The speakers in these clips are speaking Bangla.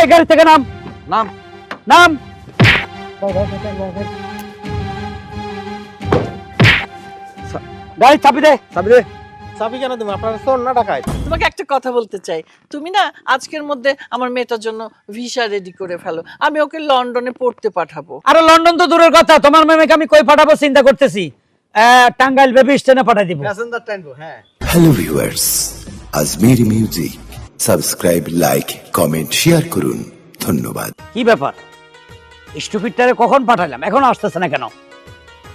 এই গাড়ি থেকে নাম। নাম। নাম। গাড়ি চাপি দে। চাবি দে। চাবি কেন দেবো? আপনার চোর না ডাকায় তোমাকে একটা কথা বলতে চাই। তুমি না আজকের মধ্যে আমার মেয়েটার জন্য ভিসা রেডি করে ফেলো। আমি ওকে লন্ডনে পড়তে পাঠাবো। আরে লন্ডন তো দূরের কথা। তোমার মেয়েকে আমি কই পাঠাবো? চিন্তা করতেছি। আহ, টাঙ্গাইল বেবি স্টেশনে পাঠাই দিব। প্যাসেঞ্জার টাইনবো হ্যাঁ। Hello viewers Ajmer music subscribe like comment share করুন। ধন্যবাদ। কি ব্যাপার? স্টুপিডটারে কখন পাঠালাম এখন আসতেছে না কেন?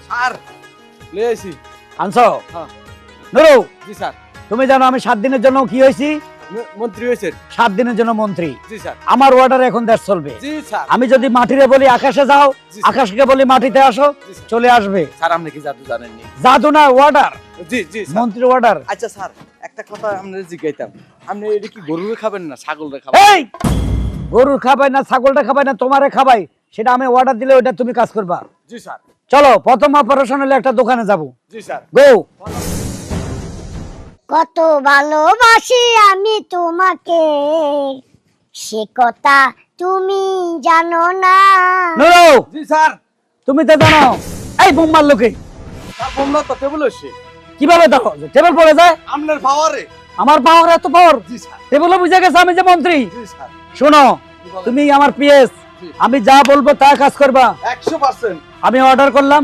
স্যার লে আইছি। আনছো? হ্যাঁ। নুরু! জি স্যার। তুমি জানো আমি সাত দিনের জন্য কি হয়েছি? মন্ত্রী হয়েছেন। সাত দিনের জন্য মন্ত্রী। আমার অর্ডার এখন দেশ চলবে। আমি যদি মাটিরে বলি আকাশে যাও। আকাশকে বলি মাটিতে আসো চলে আসবে। স্যার আপনি কি জাদু জানেননি? জাদু না জি জি স্যার। মন্ত্রীর আচ্ছা স্যার একটা কথা আপনার জিজ্ঞাইতাম। আপনি এটা কি গরুরে খাবেন না ছাগলরে খাবেন? এই! গরুর খাবাই না ছাগলটা খাবাই না তোমারে খাবাই। সেটা আমি অর্ডার দিলে ওটা তুমি কাজ করবা। জি স্যার। চলো প্রথম অপারেশন হলে একটা দোকানে যাব। জি স্যার। গো কত ভালোবাসি আমি তোমাকে। সে কথা তুমি জানো না। জি স্যার। তুমি তো জানো এই বোম লোকে স্যার বোমলা তো টেবিল কীভাবে দেখো টেবিল পড়ে যায়? আপনার পাওয়ারে আমার পাওয়ার এত পাওয়ার জি স্যার। টেবিলে বুঝে গেছে আমি যে মন্ত্রী? জি স্যার। শোনো তুমি আমার পিএস আমি যা বলব তা কাজ করবা। একশো পার্সেন্ট আমি অর্ডার করলাম।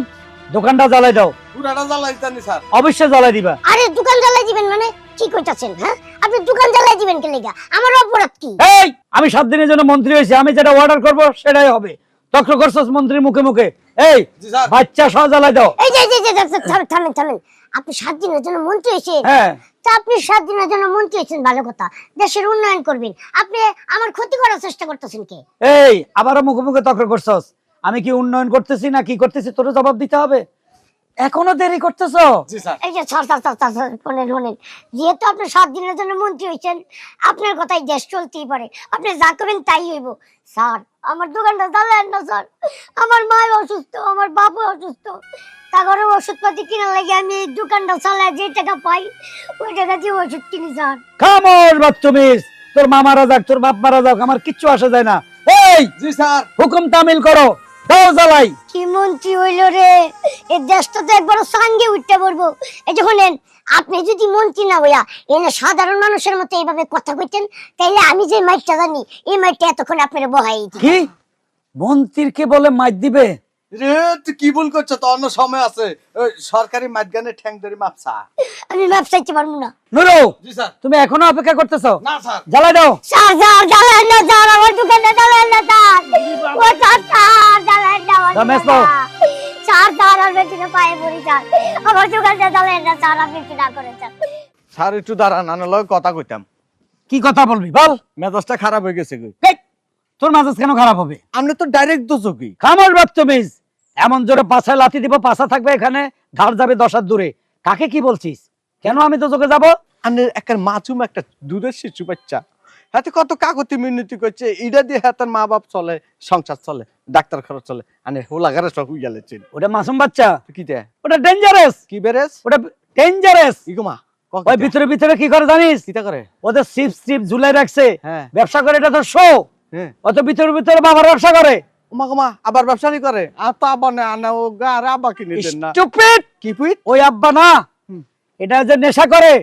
দোকানটা জ্বালাই দাও। পুরাটা জ্বালাই জানি স্যার। অবশ্যই জ্বালাই দিবা। আরে দোকান জ্বালাই দিবেন মানে কি কইতাছেন হ্যাঁ? আপনি দোকান জ্বালাই দিবেন কে লেগা? আমার অপরাধ কি? এই আমি সাত দিনের জন্য মন্ত্রী হয়েছি আমি যেটা অর্ডার করব সেটাই হবে। তক্র করছস মন্ত্রীর মুখে মুখে। এই জি স্যার। বাচ্চা সহ জ্বালাই দাও। এই যে যে, যে থামেন, থামেন থামেন। আপনি সাত দিনের জন্য মন্ত্রী হয়েছেন? হ্যাঁ। তা আপনি সাত দিনের জন্য মন্ত্রী হয়েছেন ভালো কথা। দেশের উন্নয়ন করবেন। আপনি আমার ক্ষতি করার চেষ্টা করতেছেন কে? এই আবারও মুখে মুখে তক্র করছস। আমি কি উন্নয়ন করতেছি না কি করতেছি? তোর জবাব দিতে হবে। এখনও দেরি করতেছো? এই যে sir sir sir sir, sir শোনেন শোনেন। যেহেতু আপনি সাত দিনের জন্য মন্ত্রী হয়েছেন আপনার কথাই দেশ চলতেই পারে। আপনি যা করবেন তাই হইব। স্যার আমার দোকানটা চালান না স্যার। আমার মা অসুস্থ আমার বাবা অসুস্থ। তারপরে ওষুধপাতি কেনার লাগে আমি এই দোকানটা চালাই যে টাকা পাই ওই টাকা দিয়ে ওষুধ কিনি স্যার। খামোশ বাচ্চুমিস! তোর মা মারা যাক তোর বাপ মারা যাক আমার কিচ্ছু আসে যায় না। এই! জি স্যার। হুকুম তামিল করো। দাও জ্বালাই কি মন্ত্রী হইল রে? এ দেশটা তো একবার সাঙ্গে উঠতে পারব এই যে শোনেন আপনি যদি মন্ত্রী না হইয়া এনে সাধারণ মানুষের মতো এইভাবে কথা কইতেন তাইলে আমি যে মাইটটা জানি এই মাইটটা এতক্ষণ আপনার বহাই কি? কি মন্ত্রীকে বলে মাইট দিবে? রে তুই কি ভুল করছ? তো অন্য সময় আছে। সরকারি মাঝখানে ঠ্যাং ধরে মাপসা। আমি মাপ পারব না। নুরু জি স্যার। তুমি এখনও অপেক্ষা করতেছো? না স্যার। জ্বালাই দাও। স্যার স্যার জ্বালান না স্যার আমার দোকানে জ্বালান না স্যার। ও স্যার স্যার জ্বালান না রমেশ দোকানটা। স্যার স্যার আর বেটিনে পায়ে পড়ি স্যার। আমার দোকানটা জ্বালান না স্যার আপনি কি না করেন স্যার। স্যার একটু দাঁড়ান কথা কইতাম। কি কথা বলবি বল। মেজাজটা খারাপ হয়ে গেছে তোর মেজাজ কেন খারাপ হবে? আপনি তো ডাইরেক্ট দোষকি খামোশ বাচ্চুমিস এমন জোরে পাছায় লাথি দিব পাছা থাকবে এখানে ঘাড় যাবে দশার দূরে। কাকে কি বলছিস? কেন আমি তো তোকে যাব? একটা মাছুম একটা দুধের শিশু বাচ্চা। হাতে কত কাকতি মিনতি করছে এটা দিয়ে হাতের মা বাপ চলে সংসার চলে ডাক্তার খরচ চলে আনে হোলাগারে সব হয়ে ওটা মাসুম বাচ্চা? কি দে ওটা ডেঞ্জারাস কি বেরেস? ওটা ডেঞ্জারাস ইগুমা ওই ভিতরে ভিতরে কি করে জানিস? কিটা করে? ওদের সিপ সিপ ঝুলাই রাখছে। হ্যাঁ। ব্যবসা করে এটা তো শো হ্যাঁ। অত ভিতরে ভিতরে বাবার ব্যবসা করে। ওমা গোমা আবার ব্যবসা নি করে? আর তো আবার না আনা ও গা আর আবার কিনে দেন না। Stupid! কি ওই আব্বা না। এটা যে নেশা করে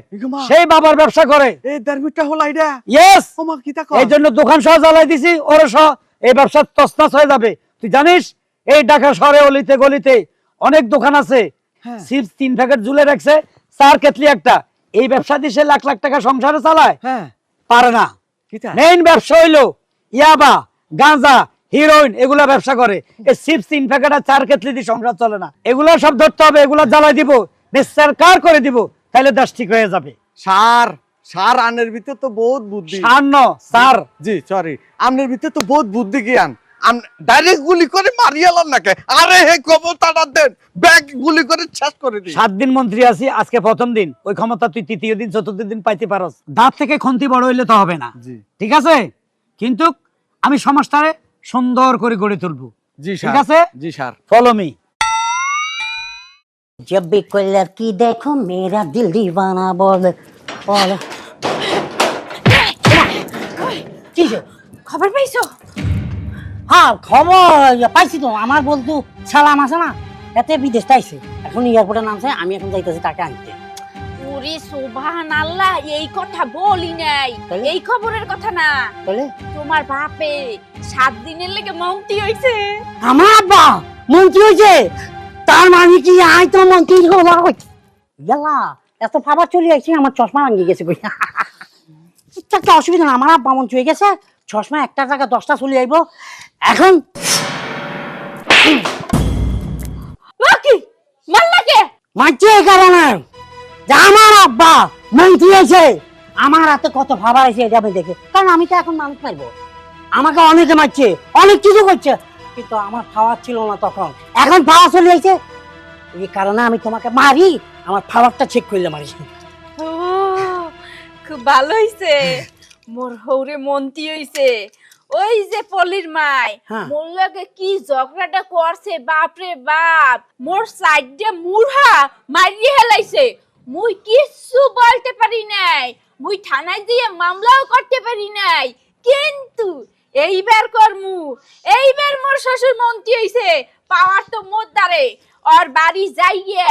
সেই বাবার ব্যবসা করে। এই দারমিটা হল আইডা ইয়েস ওমা কিটা কর? এই দোকান সহ জ্বালাই দিছি ওর সহ এই ব্যবসা তসনাস হয়ে যাবে। তুই জানিস এই ঢাকা শহরে অলিতে গলিতে অনেক দোকান আছে। হ্যাঁ। চিপস তিন প্যাকেট ঝুলে রাখছে চার কেতলি একটা। এই ব্যবসা দিয়ে সে লাখ লাখ টাকা সংসারে চালায়। হ্যাঁ। পারে না। মেইন ব্যবসা হইল ইয়াবা গাঁজা হিরোইন এগুলা ব্যবসা করে। এই চিপস তিন প্যাকেট চার কেতলি দিয়ে সংসার চলে না। এগুলা সব ধরতে হবে এগুলা জ্বালাই দিব নিঃসার কার করে দিব তাহলে দেশ ঠিক হয়ে যাবে। সার সার আনের ভিতর তো বহুত বুদ্ধি। সার ন সার। জি সরি আমনের ভিতর তো বহুত বুদ্ধি জ্ঞান। ডাইরেক্ট গুলি করে মারিয়ালাম নাকে আরে হে ক্ষমতাটা দেন ব্যাগ গুলি করে শেষ করে দিই। সাত দিন মন্ত্রী আছি আজকে প্রথম দিন ওই ক্ষমতা তুই তৃতীয় দিন চতুর্থ দিন পাইতে পারস। দাঁত থেকে খন্তি বড় হইলে তো হবে না। ঠিক আছে? কিন্তু আমি সমাজটারে সুন্দর করে গড়ে তুলবো জি ঠিক আছে জি স্যার ফলো মি जब भी कोई लड़की देखो मेरा दिल दीवाना बोल बोल খবর পাইছো হ্যাঁ খবর পাইছি তো আমার বন্ধু সালাম আছে না এতে বিদেশ আইছে এখন এয়ারপোর্টে নামছে আমি এখন যাইতেছি তাকে আনতে ওরে সোভান আল্লাহ এই কথা বলি নাই। এই খবরের কথা না। তাহলে তোমার বাপে সাত দিনের লেগে মন্ত্রী হইছে। আমার আব্বা মন্ত্রী হয়েছে তার মানে কি আই তো মন্ত্রী হলো এত খাবার চলে আসছে আমার চশমা ভাঙিয়ে গেছে কই? একটা অসুবিধা না আমার আব্বা মন্ত্রী হয়ে গেছে চশমা একটা জায়গা দশটা চলে আইব। এখন মারছে কারণে। যে আমার আব্বা মন্ত্রী হয়েছে আমার হাতে কত খাবার আছে এটা আমি দেখে। কারণ আমি তো এখন মানুষ পাইবো। আমাকে অনেকে মারছে অনেক কিছু করছে কিন্তু আমার খাওয়ার ছিল না তখন। এখন খাওয়া চলে যাইছে এই কারণে আমি তোমাকে মারি আমার খাবারটা চেক করলে মারি খুব ভালো হইছে। মোর হৌরে মন্ত্রী হইছে। ওই যে পলির মাই হ্যাঁ। মোর লগে কি ঝগড়াটা করছে বাপরে বাপ। মোর সাইড দিয়ে মুড়া মারিয়ে হেলাইছে। মুই কিচ্ছু বলতে পারি নাই। মুই থানায় দিয়ে মামলাও করতে পারি নাই। কিন্তু এইবার করমু। এইবার মোর শ্বশুর মন্ত্রী হইছে, পাওয়ার তো মোর দ্বারে। ওর বাড়ি যাইয়ে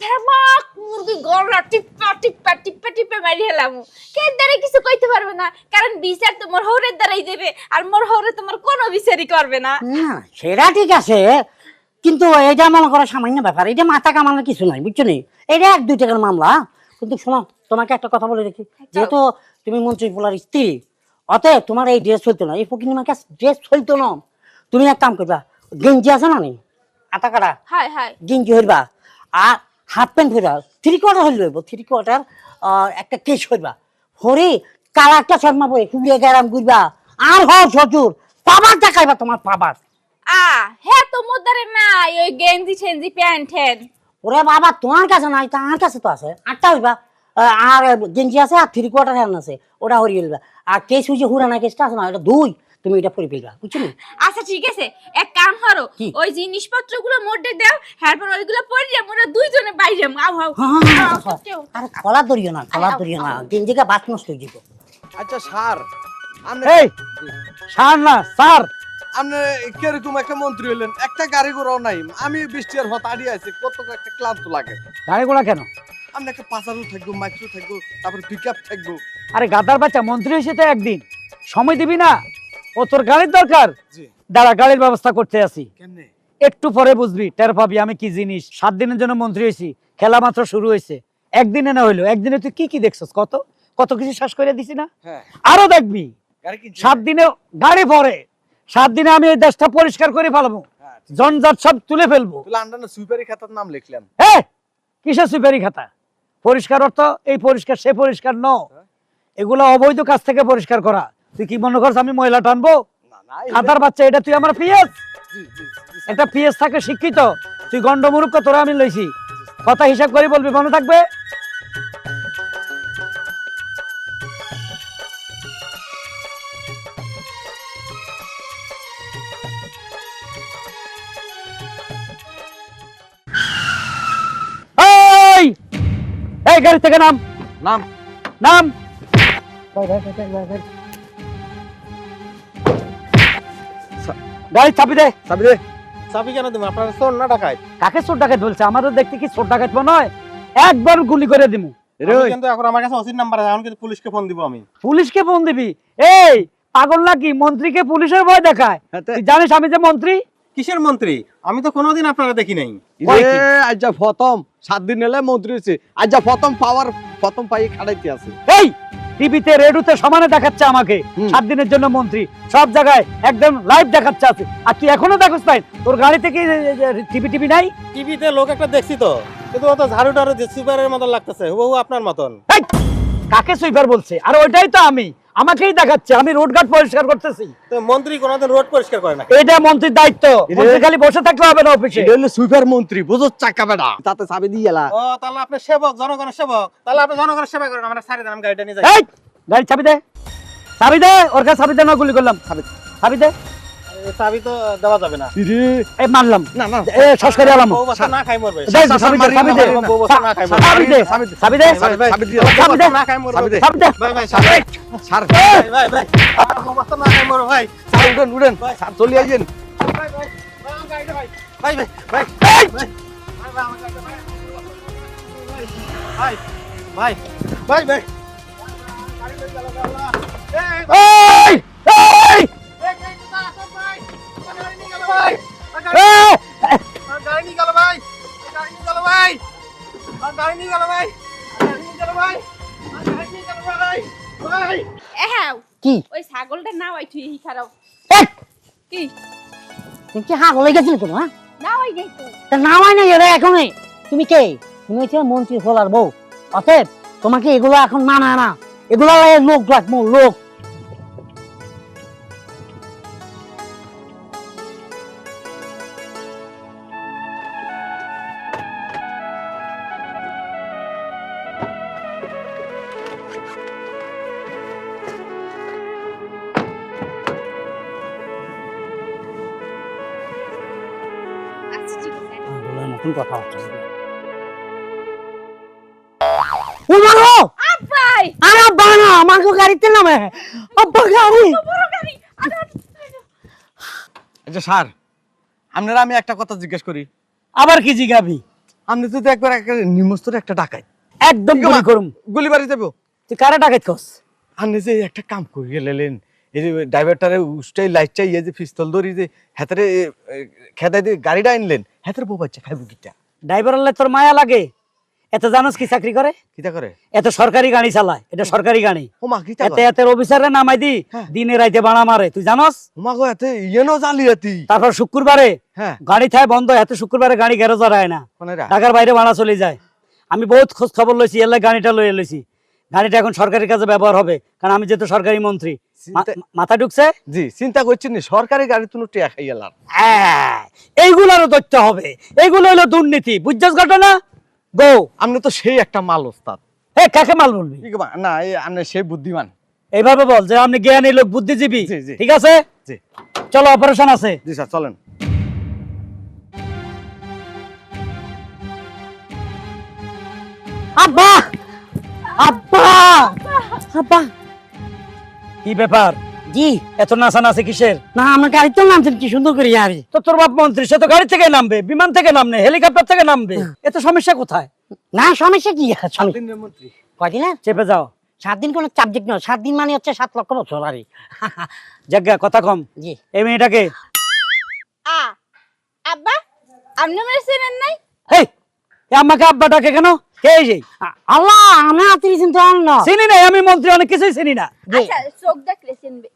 ফেমাক মুরগি গলা টিপ্পা টিপ্পা টিপ্পা টিপ্পা মারি হেলাম। কে দ্বারা কিছু কইতে পারবে না? কারণ বিচার তো মোর হৌরের দ্বারাই দেবে, আর মোর হৌরে তোমার কোনো বিচারই করবে না, সেটা ঠিক আছে কিন্তু এটা মনে করো সামান্য ব্যাপার এটা মাথা কামানোর কিছু নাই বুঝছ নি? এটা এক দুই টাকার মামলা। কিন্তু শোনো তোমাকে একটা কথা বলে রাখি যেহেতু তুমি মন্ত্রী পোলার স্ত্রী অতএব তোমার এই ড্রেস চলতো না। এই ফকিনিমার কাছে ড্রেস চলতো না। তুমি এক কাম করবা গেঞ্জি আছে না নি আটা কাটা? গেঞ্জি হইবা। আর হাফ প্যান্ট হইবা। থ্রি কোয়ার্টার হইল হইব থ্রি কোয়ার্টার একটা কেস হইবা। হরে একটা শর্মা বই কুড়িয়ে গেরাম ঘুরবা। আর হ শ্বশুর পাবার দেখাইবা তোমার পাবার। আ হ্যাঁ তো মোর দ্বারে নাই ওই গেঞ্জি ছেঞ্জি প্যান্ট ঠ্যান ওরে বাবা তোমার কাছে নাই তা আমার কাছে তো আছে। আটটা হইবা আর গেঞ্জি আছে আর থ্রি কোয়ার্টার হ্যান্ড আছে ওটা হরিয়ে হইবা আর কেস হইছে হুরানা কেসটা আছে না এটা দুই তুমি এটা পরে ফেলবা বুঝছ নি? আচ্ছা ঠিক আছে। এক কাম করো ওই জিনিসপত্রগুলো মোটে দাও হ্যারপর ওইগুলো পরিয়ে মোরা দুইজনে বাইরে আও আও। হ্যাঁ, হ্যাঁ, আও, হ্যাঁ। আরে কলা ধরিও না কলা ধরিও না গেঞ্জিকে বাত নষ্ট হয়ে যাব। আচ্ছা স্যার আপনি এই সার না স্যার আপনি কীরকম একটা মন্ত্রী হলেন একটা গাড়ি ঘোড়াও নাই। আমি হত আড়িয়ে আছি কত একটা ক্লান্ত লাগে। গাড়িগুলা কেন? আপনি একটা পাসারও থাকব মাইক্রো থাকব তারপর পিক আপ থাকব। আরে গাদার বাচ্চা মন্ত্রী হয়েছে তো একদিন। সময় দিবি না? ও তোর গাড়ির দরকার? দাঁড়া গাড়ির ব্যবস্থা করতে আসি। একটু পরে বুঝবি টের পাবি আমি কি জিনিস। সাত দিনের জন্য মন্ত্রী হয়েছি খেলা মাত্র শুরু হয়েছে একদিনে না হইল একদিনে তুই কি কি দেখছস? কত? কত কিছু শ্বাস করে দিছি না? হ্যাঁ। আরও দেখবি। গাড়ি সাত দিনে গাড়ি পরে সাত দিনে আমি এই দেশটা পরিষ্কার করে ফেলব। হ্যাঁ জনজাত সব তুলে ফেলব। সুইপারি খাতার নাম লিখলাম এ কিসের সুপারি খাতা? পরিষ্কার অর্থ এই পরিষ্কার সে পরিষ্কার ন। এগুলো অবৈধ কাজ থেকে পরিষ্কার করা। তুই কি মনে করছ আমি ময়লা টানবো? খাতার বাচ্চা এটা তুই আমার পিএস? একটা পিএস থাকে শিক্ষিত। তুই গন্ডমুরুক্ষ তোরা আমি লইছি। কথা হিসাব করে বলবি মনে থাকবে? এই গাড়ি থেকে নাম। নাম। নাম। গাড়ি চাবি দে। চাবি দে। চাবি কেন তুমি আপনার চোর না ডাকাই কাকে চোর ডাকাত বলছে? আমারও দেখতে কি চোর ডাকাত মনে হয়? একবার গুলি করে দিমু। কিন্তু এখন আমার কাছে অসির নাম্বার আছে এখন কিন্তু পুলিশকে ফোন দিব আমি। পুলিশকে ফোন দিবি? এই পাগল নাকি? মন্ত্রীকে পুলিশের ভয় দেখায়। হ্যাঁ, জানিস আমি যে মন্ত্রী? কিসের মন্ত্রী? আমি তো কোনোদিন আপনারা দেখি নাই। কয় রে কি? আজ যা প্রথম সাত দিন এলে মন্ত্রী হয়েছে। আজ যা প্রথম পাওয়ার প্রথম পাই খাড়াইতে আছে। এই টিভিতে রেডিওতে সমানে দেখাচ্ছে আমাকে। সাত দিনের জন্য মন্ত্রী। সব জায়গায় একদম লাইভ দেখাচ্ছে আছে। আর তুই এখনও দেখছ তাই তোর গাড়িতে কি টিভি টিভি নাই? টিভিতে লোক একটা দেখছি তো। কিন্তু ও তো ঝাড়ু টাড়ু দিয়ে সুপারের মতন লাগতেছে। হুবহু আপনার মতন। কাকে সুইপার বলছে? আর ওইটাই তো আমি। আমাকেই দেখাচ্ছে আমি রোড ঘাট পরিষ্কার করতেছি। মন্ত্রী কোনোদিন রোড পরিষ্কার করে না এটা মন্ত্রীর দায়িত্ব মন্ত্রী খালি বসে থাকলে হবে না অফিসে এটা হলো সুইপার মন্ত্রী বুঝো চাকা বেড়া। তাতে চাবি দিয়ে এলা। ও তাহলে আপনি সেবক জনগণের সেবক। তাহলে আপনি জনগণের সেবা করেন আমরা সারি দাম গাড়িটা নিয়ে যাই। এই গাড়ি চাবি দে। চাবি দে ওর কাছে চাবি দে না গুলি করলাম। চাবি চাবি দে। চাবি তো দেওয়া যাবে না। ইরে, এই মানলাম না না। এ সরকারি আলাম। বউ বাচ্চা না খাই মরবে। দে, স্যার, চাবি দে, মারিয়ে চাবি না, দে। মারিয়ে না, বউ বাচ্চা না খাই মরবে চাবি দে, চাবি দে। চাবি দে, চাবি দে, চাবি দিয়ে দাও। চাবি দে। না খাই মরবে। চাবি দে। চাবি দে। ভাই ভাই স্যার, স্যার, ভাই ভাই আমার বউ বাচ্চা না খাই মরবে ভাই। চলে আইয়েন। ভাই ভাই ভাই ভাই। ভাই ভাই ভাই। ভাই ভাই ভাই ভাই। ভাই ভাই গাড়ি নিয়ে গেল ভাই। গাড়ি নিয়ে গেল ভাই। গাড়ি নিয়ে গেল ভাই। গাড়ি নিয়ে গেল ভাই। গাড়ি নিয়ে গেল ভাই। ভাই। হ্যাঁ কি? ওই ছাগলটা না ওই তুই খারাপ কি? তুমি কি হাগল গেছিল তোমার? না ওই নেই তো তা নামাই নাই এরা এখনই। তুমি কে? তুমি হচ্ছে মন্ত্রী ফলার বউ। অতএব তোমাকে এগুলো এখন মানায় না। এগুলো লোক রাখব লোক। নতুন কথা হচ্ছে। উমারো আব্বাই! আরে বানা আমার তো গাড়িতে নামে। আব্বা গাড়ি! বড় গাড়ি! আরে আচ্ছা, স্যার, আপনারা আমি একটা কথা জিজ্ঞেস করি। আবার কি জিগাবি? আপনি তো একবার একটা নিমস্তরে একটা ডাকাই একদম গুলি করুম। গুলি বাড়ি যাব। তুই কারে ডাকাত কস আপনি যে একটা কাম করিয়ে লেলেন এই যে ড্রাইভারটারে উস্টাই এই যে পিস্তল ধরি যে হাতের খেদাই দিয়ে গাড়িটা আনলেন হাতের বউ বাচ্চা খাইব কিটা? ড্রাইভার তোর মায়া লাগে। এত জানোস কি চাকরি করে? কিটা করে? এত সরকারি গাড়ি চালায় এটা সরকারি গাড়ি। ও মা কিটা এতে এতে অফিসারে নামাই দি হ্যাঁ। দিনে রাইতে বাড়া মারে তুই জানোস? ও মা গো এতে ইয়েনো জালিয়াতি তারপর শুক্রবারে হ্যাঁ। গাড়ি থায় বন্ধ এত শুক্রবারে গাড়ি গ্যারেজ হয় না। ঢাকার বাইরে ভাড়া চলে যায়। আমি বহুত খোঁজ খবর লইছি এর লাই গাড়িটা লইয়ে লইছি। গাড়িটা এখন সরকারি কাজে ব্যবহার হবে কারণ আমি যেহেতু সরকারি মন্ত্রী। মাথা ঢুকছে? জি চিন্তা করছেন নি সরকারি গাড়ি তুমি টেয়া খাই গেলাম হ্যাঁ, এইগুলারও তথ্য হবে। এইগুলো হলো দুর্নীতি বুঝছস ঘটনা? গো আপনি তো সেই একটা মাল ওস্তাদ। হে কাকে মাল বলবি? না আপনি সেই বুদ্ধিমান। এইভাবে বল যে আপনি জ্ঞানী লোক বুদ্ধিজীবী। ঠিক আছে? জি। চলো অপারেশন আছে। জি স্যার চলেন। আব্বা! আব্বা কি ব্যাপার? জি। এত কিসের? না আমার গাড়িতে নামছেন কি সুন্দর করে আরে তো তোর বাপ মন্ত্রী সে তো গাড়ি থেকে নামবে বিমান থেকে নামবে হেলিকপ্টার থেকে নামবে। এত সমস্যা কোথায়? না সমস্যা কি? দিনের মন্ত্রী। কয়দিন চেপে যাও। সাত দিন কোনো সাবজেক্ট নয় সাত দিন মানে হচ্ছে সাত লক্ষ বছর আরে। জায়গা কথা কম। জি। এই মেয়েটাকে? আব্বা আপনি আমার চেনেন নাই? হেই আমাকে আব্বা ডাকে কেন? কে এই আল্লাহ আমি আত্মীয় চিন্তা না। চিনি নাই আমি মন্ত্রী অনেক কিছুই চিনি না। আচ্ছা চোখ দেখলে চিনবে।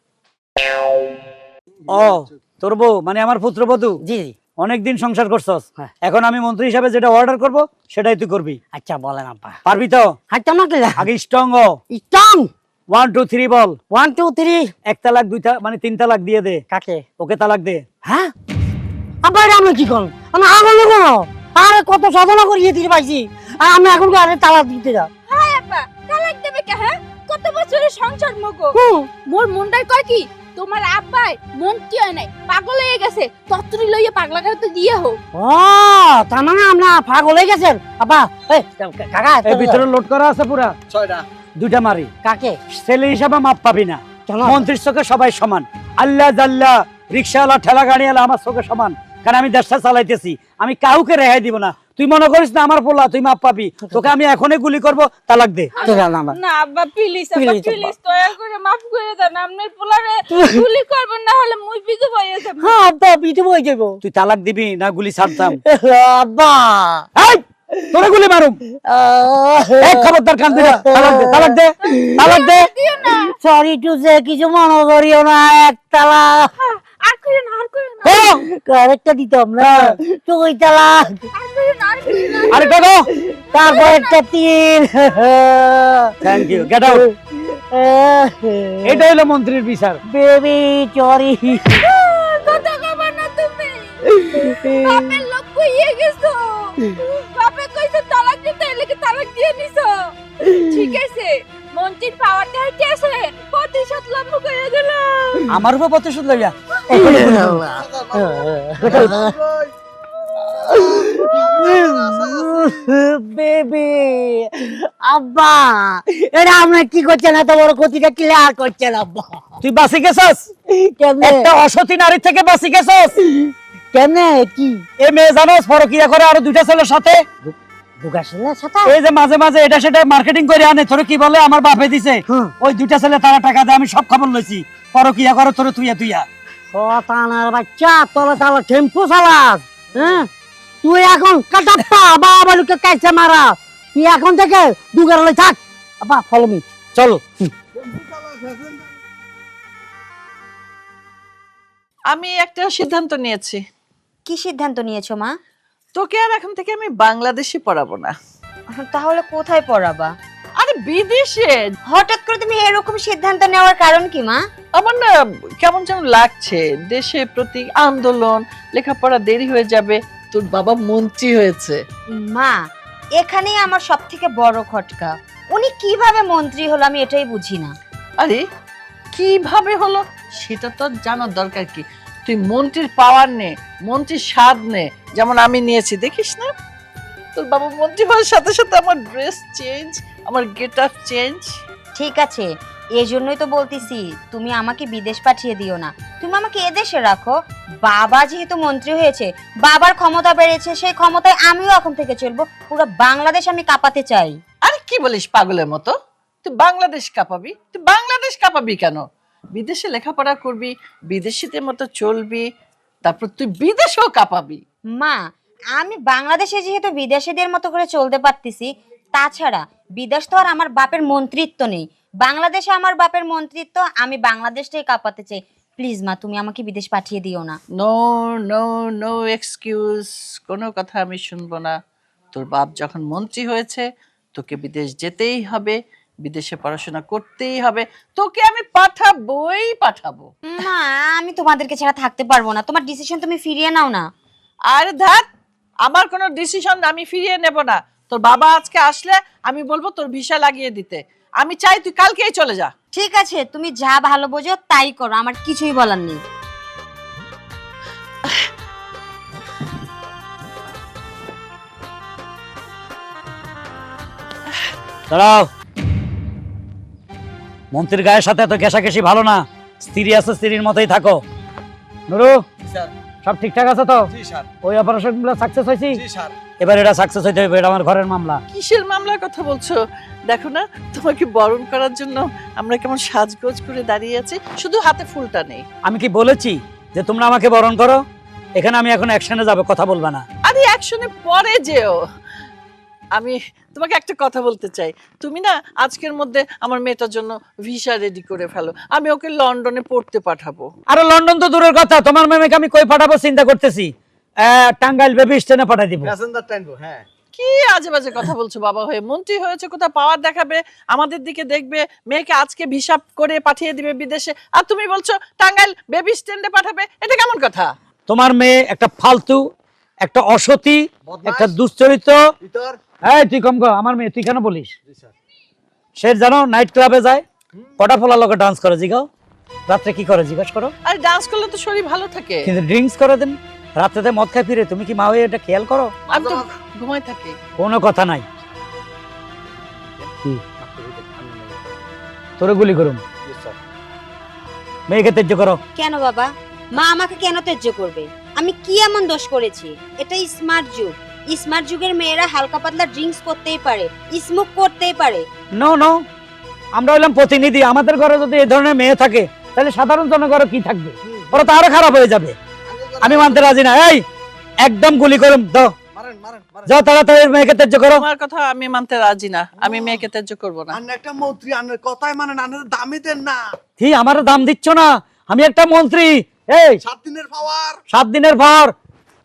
ও তোর বউ মানে আমার পুত্রবধূ জি জি। অনেকদিন সংসার করছস। হ্যাঁ। এখন আমি মন্ত্রী হিসাবে যেটা অর্ডার করব সেটাই তুই করবি। আচ্ছা বলেন পারবি তো? না আগে স্ট্রং ইস্টাম ওয়ান টু থ্রি বল। ওয়ান টু থ্রি এক তালাক দুই তা- মানে তিন তালাক দিয়ে দে। কাকে? ওকে তালাক দে। হ্যাঁ? আমি কি করুন আমি দেবো আরে কত সাধনা করিয়ে দিয়ে পাইছি। আর আমি এখন আরে তালা দিতে যাও হাই আব্বা তালাক দেবে কে হ্যাঁ? কত বছরের সংসার মগো? হুম। মোর মুন্ডার কয় কি তোমার আব্বাই মন্ত্রী হয় নাই পাগল হয়ে গেছে তত্তরি লইয়ে পাগলা গাড়িতে দিয়ে হোক। ও তার মানে আমরা পাগল হয়ে গেছেন? আব্বা এই কাকা এই ভিতরে লোড করা আছে পুরা? ছয়টা। দুইটা মারি। কাকে? ছেলে হিসাবে মাপ পাবি না। মন্ত্রীর চোখে সবাই সমান। আল্লাহ জাল্লা রিক্সাওয়ালা ঠেলা গাড়িওয়ালা আমার চোখে সমান। কারণ আমি দেশটা চালাইতেছি। আমি কাউকে রেহাই দিব না। তুই মনে করিস না আমার পোলা তুই মাপ পাবি। তোকে আমি এখনই গুলি করব তালাক দে। না আব্বা প্লিজ আব্বা। প্লিজ দয়া করে মাফ করে দেন। আপনার পোলারে গুলি করবেন না হলে মুই বিধু হয়ে যাব। হ্যাঁ আব্বা পিঠে বই যাব। তুই তালাক দিবি না গুলি ছাড়তাম? আব্বা। এই, তোরে গুলি মারুম। এক খবরদার কান দিবি না। তালাক দে তালাক দে তালাক দে। সরি টু সে কিছু মনে করিও না একতলা আর কইও না আর কইও না। হ্যাঁ, আরেকটা দিতাম না। দুই তালা। আর গো তারপর একটা তিন থ্যাংক ইউ গেট আউট এটা হলো মন্ত্রীর বিচার। বেবি চরি কত খবর না তুমি। বাপের লোক কইয়ে গেছো। বাপে কইছে তালাক দিতে এলে কি তালাক দিয়ে নিছো? ঠিক আছে মন্ত্রীর আছে প্রতিশোধ লম্ব করে দিলাম। আমার উপর প্রতিশোধ লইয়া? বেবি আব্বা এটা আপনার কি করছেন? এত বড় ক্ষতিটা ক্লিয়ার করছেন আব্বা? তুই বাসি গেছস? একটা অসতী নারী থেকে বাসি গেছস? কেমনে? কি? এ মেয়ে জানোস পরকিয়া করে আরও দুইটা ছেলের সাথে? এই যে মাঝে মাঝে এটা সেটা মার্কেটিং করে আনে তোরে কি বলে? আমার বাপে দিছে। ওই দুইটা ছেলে তারা টাকা দেয় আমি সব খবর লইছি। পরকিয়া করে তোরে তুইয়া তুইয়া। শতানার বাচ্চা তালা টেম্পু চালাস হ্যাঁ? তুই এখন কাটাপ্পা বাবা লোকে কাইছে মারা। তুই এখন থেকে দুগারলে থাক। আব্বা ফলো মি চল। আমি একটা সিদ্ধান্ত নিয়েছি। কি সিদ্ধান্ত নিয়েছো মা? তোকে আর এখন থেকে আমি বাংলাদেশে পড়াবো না। তাহলে কোথায় পড়াবা? আরে বিদেশে। হঠাৎ করে তুমি এরকম সিদ্ধান্ত নেওয়ার কারণ কি মা? আমার না কেমন যেন লাগছে। দেশে প্রতি আন্দোলন লেখাপড়া দেরি হয়ে যাবে তোর বাবা মন্ত্রী হয়েছে। মা এখানেই আমার সব থেকে বড় খটকা। উনি কীভাবে মন্ত্রী হলো আমি এটাই বুঝি না। আরে কীভাবে হলো? সেটা তো জানার দরকার কি? তুই মন্ত্রীর পাওয়ার নে মন্ত্রীর স্বাদ নে যেমন আমি নিয়েছি দেখিস না? তোর বাবা মন্ত্রী হওয়ার সাথে সাথে আমার ড্রেস চেঞ্জ আমার গেট আপ চেঞ্জ ঠিক আছে এই জন্যই তো বলতেছি তুমি আমাকে বিদেশ পাঠিয়ে দিও না। তুমি আমাকে এদেশে রাখো। বাবা যেহেতু মন্ত্রী হয়েছে বাবার ক্ষমতা বেড়েছে সেই ক্ষমতায় আমিও এখন থেকে চলবো। পুরো বাংলাদেশ আমি কাঁপাতে চাই। আরে কি বলিস পাগলের মতো? তুই বাংলাদেশ কাঁপাবি? তুই বাংলাদেশ কাঁপাবি কেন? বিদেশে লেখাপড়া করবি বিদেশিদের মতো চলবি তারপর তুই বিদেশেও কাঁপাবি। মা আমি বাংলাদেশে যেহেতু বিদেশিদের মতো করে চলতে পারতেছি তাছাড়া বিদেশ তো আর আমার বাপের মন্ত্রিত্ব নেই। বাংলাদেশে আমার বাপের মন্ত্রিত্ব আমি বাংলাদেশটাই কাঁপাতে চাই। প্লিজ মা তুমি আমাকে বিদেশ পাঠিয়ে দিও না। নো নো নো এক্সকিউজ কোনো কথা আমি শুনব না। তোর বাপ যখন মন্ত্রী হয়েছে তোকে বিদেশ যেতেই হবে বিদেশে পড়াশোনা করতেই হবে। তোকে আমি পাঠাবোই পাঠাবো। মা আমি তোমাদেরকে ছাড়া থাকতে পারব না। তোমার ডিসিশন তুমি ফিরিয়ে নাও না। আর ধ্যাত আমার কোনো ডিসিশন আমি ফিরিয়ে নেব না। তোর বাবা আজকে আসলে আমি বলব তোর ভিসা লাগিয়ে দিতে। আমি চাই তুই কালকেই চলে যা। ঠিক আছে তুমি যা ভালো বোঝো তাই করো আমার কিছুই বলার নেই। দাঁড়াও। মন্ত্রীর গায়ের সাথে এত ঘেঁষাঘেঁষি ভালো না। স্ত্রী আছে স্ত্রীর মতোই থাকো। নুরু সব ঠিকঠাক আছে তো? ওই অপারেশনগুলো সাকসেস হয়েছি? স্যার। এবার এটা সাকসেস হইতে হবে এটা আমার ঘরের মামলা। কিসের মামলার কথা বলছো? দেখো না তোমাকে বরণ করার জন্য আমরা কেমন সাজগোজ করে দাঁড়িয়ে আছি শুধু হাতে ফুলটা নেই। আমি কি বলেছি যে তোমরা আমাকে বরণ করো? এখানে আমি এখন অ্যাকশনে যাব কথা বলবা না। আরে একশনে পরে যেও। আমি তোমাকে একটা কথা বলতে চাই। তুমি না আজকের মধ্যে আমার মেয়েটার জন্য ভিসা রেডি করে ফেলো। আমি ওকে লন্ডনে পড়তে পাঠাবো। আরে লন্ডন তো দূরের কথা তোমার মেয়েকে আমি কই পাঠাবো? চিন্তা করতেছি। টাঙ্গাইল বেবি স্টেশনে পাঠাই দিব। প্যাসেঞ্জার টাইনবো হ্যাঁ। কি আজে বাজে কথা বলছো বাবা হয়ে? মন্ত্রী হয়েছে কোথাও পাওয়ার দেখাবে আমাদের দিকে দেখবে মেয়েকে আজকে ভিসা করে পাঠিয়ে দিবে বিদেশে। আর তুমি বলছো টাঙ্গাইল বেবি স্ট্যান্ডে পাঠাবে এটা কেমন কথা? তোমার মেয়ে একটা ফালতু একটা অসতী একটা ভিতর। এই তুই কম কর আমার মেয়ে তুই কেন বলিস? সে জানো নাইট ক্লাবে যায় কটা পোলা লোকে ডান্স করে জিগাও। রাত্রে কি করে জিজ্ঞাস করো। আর ডান্স করলে তো শরীর ভালো থাকে। কিন্তু ড্রিঙ্কস করে দেন। রাত্রেতে মদ খাই ফিরে তুমি কি মা হয়ে এটা খেয়াল করো? আমি তো ঘুমাই থাকি। কোনো কথা নাই। তোরে গুলি করুম। মেয়েকে তেজ্য করো। কেন বাবা? মা আমাকে কেন ত্যায্য করবে? আমি কি এমন দোষ করেছি? এটা স্মার্ট যুগ। স্মার্ট যুগের মেয়েরা হালকা পাতলা ড্রিঙ্কস করতেই পারে স্মোক করতেই পারে। No no. আমরা হইলাম প্রতিনিধি। আমাদের ঘরে যদি এই ধরনের মেয়ে থাকে তাহলে সাধারণ জনগণ কি থাকবে? ওরা তো আরও খারাপ হয়ে যাবে। আমি মানতে রাজি না। এই একদম গুলি করুম দাও। মারেন মারেন মারেন। যাও তাড়াতাড়ি মেয়েকে তেজ্য করো। তোমার কথা আমি মানতে রাজি না। আমি মেয়েকে ত্যায্য করব না। আন্না একটা মন্ত্রী আন্নার কথাই মানেন আন্নার দামই দেন না। কি আমার দাম দিচ্ছ না। আমি একটা মন্ত্রী। এই সাত দিনের পাওয়ার। সাত দিনের পর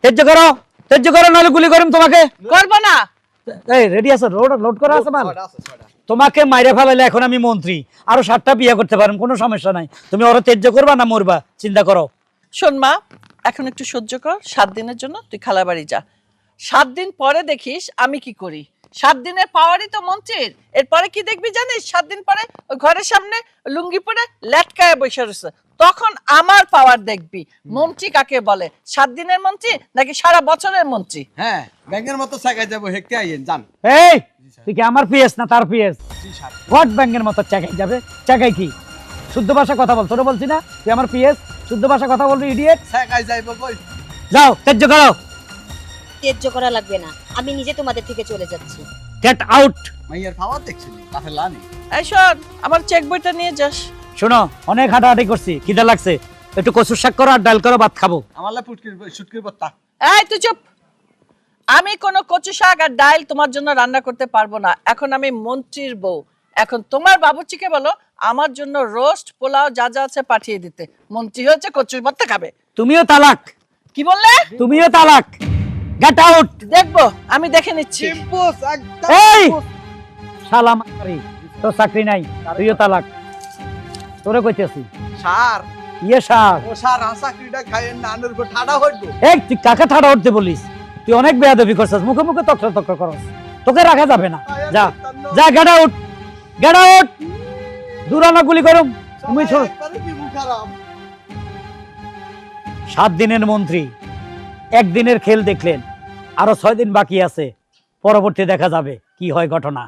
তেজ্য করো তেজ্য করো নাহলে গুলি করুম তোমাকে। করব না। এই রেডি আছে? রোড লোড করা আছে মাল? ছয়টা আছে ছয়টা। তোমাকে মাইরে ফেলাইলে এখন আমি মন্ত্রী। আরও সাতটা বিয়ে করতে পারেন কোনো সমস্যা নাই। তুমি ওরা তেজ্য করবা না মরবা? চিন্তা করো। শোন মা এখন একটু সহ্য কর সাত দিনের জন্য তুই খালা বাড়ি যা। সাত দিন পরে দেখিস আমি কি করি। সাত দিনের পাওয়ারই তো মন্ত্রীর। এরপরে কি দেখবি জানিস? সাত দিন পরে ঘরের সামনে লুঙ্গি পরে ল্যাটকায় বসে রয়েছে। তখন আমার পাওয়ার দেখবি। মন্ত্রী কাকে বলে? সাত দিনের মন্ত্রী নাকি সারা বছরের মন্ত্রী? হ্যাঁ ব্যাংকের মতো সাইকায় যাব হেঁটে আইয়েন যান। এই তুই কি আমার পিএস না তার পিএস? হোয়াট ব্যাংকের মতো চাকাই যাবে? চাকাই কি? শুদ্ধ ভাষা কথা বল তোরা বলছি না? তুই আমার পিএস? শুদ্ধ ভাষা কথা বলবি ইডিয়েট যাইবো কই যাও তেজ্য করো। তেজ্য করা লাগবে না। আমি নিজে তোমাদের থেকে চলে যাচ্ছি। গেট আউট মাইয়ার খাওয়া দেখছিলি কাফে লানি এই শোন আমার চেক বইটা নিয়ে যাস। শোনো অনেক হাঁটাহাঁটি করছি খিদা লাগছে। একটু কচুর শাক করো আর ডাল করো ভাত খাব। আমার লা পুটকির শুটকির বত্তা এই তুই চুপ। আমি কোনো কচু শাক আর ডাল তোমার জন্য রান্না করতে পারব না। এখন আমি মন্ত্রীর বউ। এখন তোমার বাবুর্চিকে বলো আমার জন্য রোস্ট পোলাও যা যা আছে পাঠিয়ে দিতে। মন্ত্রী হয়েছে কচুর ভর্তা খাবে। তুমিও তালাক। কি বললে? তুমিও তালাক। গেট আউট দেখব আমি দেখে নিচ্ছি। এই! সালাম আরি তোর চাকরি নাই তুইও তালাক। তোরে কইতেছি। সার। ইয়ে সার। ও সার খাইয়েন না আনুর উপর ঠাডা হইব। এই তুই কাকে ঠাড়া উঠতে বলিস? তুই অনেক বেয়াদবি করছিস মুখে মুখে তক্র তক্র করস তোকে রাখা যাবে না। যা। যা গেট আউট গেট আউট দুরানা গুলি করুম তুমি সাত দিনের মন্ত্রী। একদিনের খেল দেখলেন। আরও ছয় দিন বাকি আছে। পরবর্তী দেখা যাবে। কি হয় ঘটনা?